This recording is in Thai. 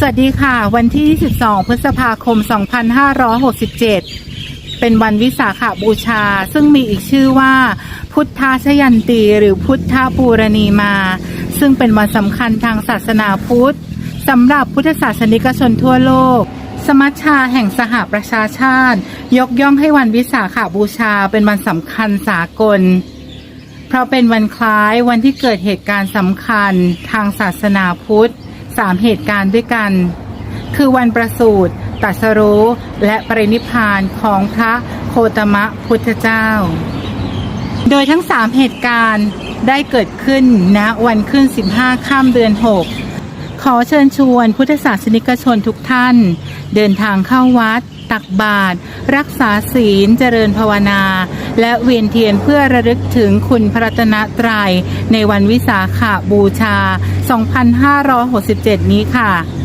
สวัสดีค่ะ วันที่ 22 พฤษภาคม 2567 เป็นวันวิสาขบูชา ซึ่งมีอีกชื่อว่า พุทธชยันตี หรือพุทธปูรณีมา ซึ่งเป็นวันสำคัญทางศาสนาพุทธสำหรับพุทธศาสนิกชนทั่วโลก สมัชชาแห่งสหประชาชาติ ยกย่องให้วันวิสาขบูชาเป็นวันสำคัญสากล เพราะเป็นวันคล้ายวันที่เกิดเหตุการณ์สำคัญทางศาสนาพุทธ สามเหตุการณ์ด้วยกัน คือวันประสูติตัสรู้และปรินิพพานของพระโคตมะพุทธเจ้า โดยทั้งสามเหตุการณ์ได้เกิดขึ้นณวันขึ้น 15 ข้ามเดือน 6 ขอเชิญชวนพุทธศาสนิกชนทุกท่าน เดินทางเข้าวัด ตักบาตรรักษาศีลเจริญภาวนา และเวียนเทียนเพื่อระลึกถึงคุณพระรัตนตรัยในวันวิสาขบูชา 2567 นี้ค่ะ